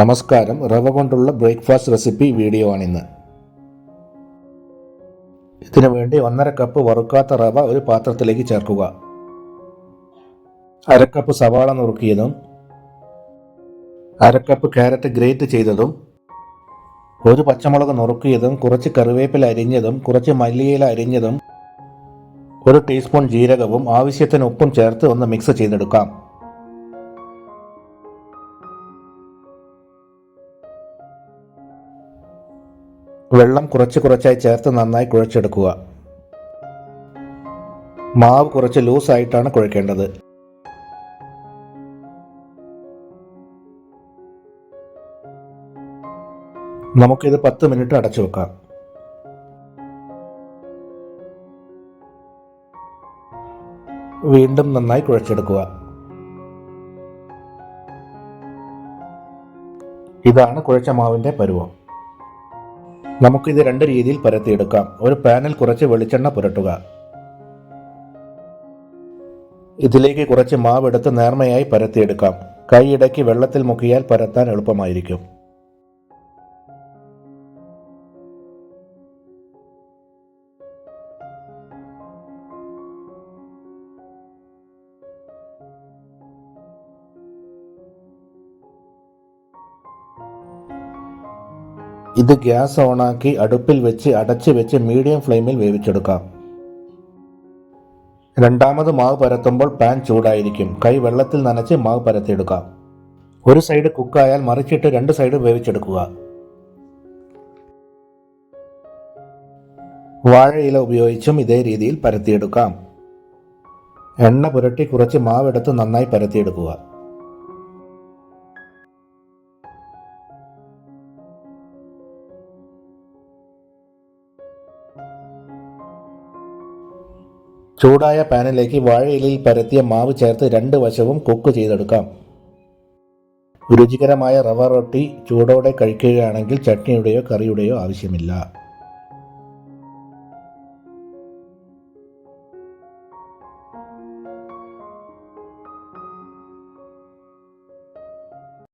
നമസ്കാരം. റവ കൊണ്ടുള്ള ബ്രേക്ക്ഫാസ്റ്റ് റെസിപ്പി വീഡിയോ ആണിന്ന്. ഇതിനു വേണ്ടി ഒന്നര കപ്പ് വറുക്കാത്ത റവ ഒരു പാത്രത്തിലേക്ക് ചേർക്കുക. അരക്കപ്പ് സവാള നുറുക്കിയതും അരക്കപ്പ് ക്യാരറ്റ് ഗ്രേറ്റ് ചെയ്തതും ഒരു പച്ചമുളക് നുറുക്കിയതും കുറച്ച് കറിവേപ്പില അരിഞ്ഞതും കുറച്ച് മല്ലിയില അരിഞ്ഞതും ഒരു ടീസ്പൂൺ ജീരകവും ആവശ്യത്തിന് ഉപ്പും ചേർത്ത് ഒന്ന് മിക്സ് ചെയ്തെടുക്കാം. വെള്ളം കുറച്ച് കുറച്ചായി ചേർത്ത് നന്നായി കുഴച്ചെടുക്കുക. മാവ് കുറച്ച് ലൂസായിട്ടാണ് കുഴക്കേണ്ടത്. നമുക്കിത് പത്ത് മിനിറ്റ് അടച്ചു വെക്കാം. വീണ്ടും നന്നായി കുഴച്ചെടുക്കുക. ഇതാണ് കുഴച്ച മാവിന്റെ പരുവം. നമുക്കിത് രണ്ട് രീതിയിൽ പരത്തിയെടുക്കാം. ഒരു പാനിൽ കുറച്ച് വെളിച്ചെണ്ണ പുരട്ടുക. ഇതിലേക്ക് കുറച്ച് മാവെടുത്ത് നേർമയായി പരത്തിയെടുക്കാം. കൈയിടയ്ക്ക് വെള്ളത്തിൽ മുക്കിയാൽ പരത്താൻ എളുപ്പമായിരിക്കും. ഇത് ഗ്യാസ് ഓണാക്കി അടുപ്പിൽ വെച്ച് അടച്ചു വെച്ച് മീഡിയം ഫ്ലെയിമിൽ വേവിച്ചെടുക്കാം. രണ്ടാമത് മാവ് പരത്തുമ്പോൾ പാൻ ചൂടായിരിക്കും. കൈ വെള്ളത്തിൽ നനച്ച് മാവ് പരത്തിയെടുക്കാം. ഒരു സൈഡ് കുക്കായാൽ മറിച്ചിട്ട് രണ്ട് സൈഡ് വേവിച്ചെടുക്കുക. വാഴയില ഉപയോഗിച്ചും ഇതേ രീതിയിൽ പരത്തിയെടുക്കാം. എണ്ണ പുരട്ടി കുറച്ച് മാവെടുത്ത് നന്നായി പരത്തിയെടുക്കുക. ചൂടായ പാനിലേക്ക് വാഴയിലയിൽ പരത്തിയ മാവ് ചേർത്ത് രണ്ട് വശവും കുക്ക് ചെയ്തെടുക്കാം. രുചികരമായ റവ റൊട്ടി ചൂടോടെ കഴിക്കുകയാണെങ്കിൽ ചട്നിയുടെയോ കറിയുടെയോ ആവശ്യമില്ല.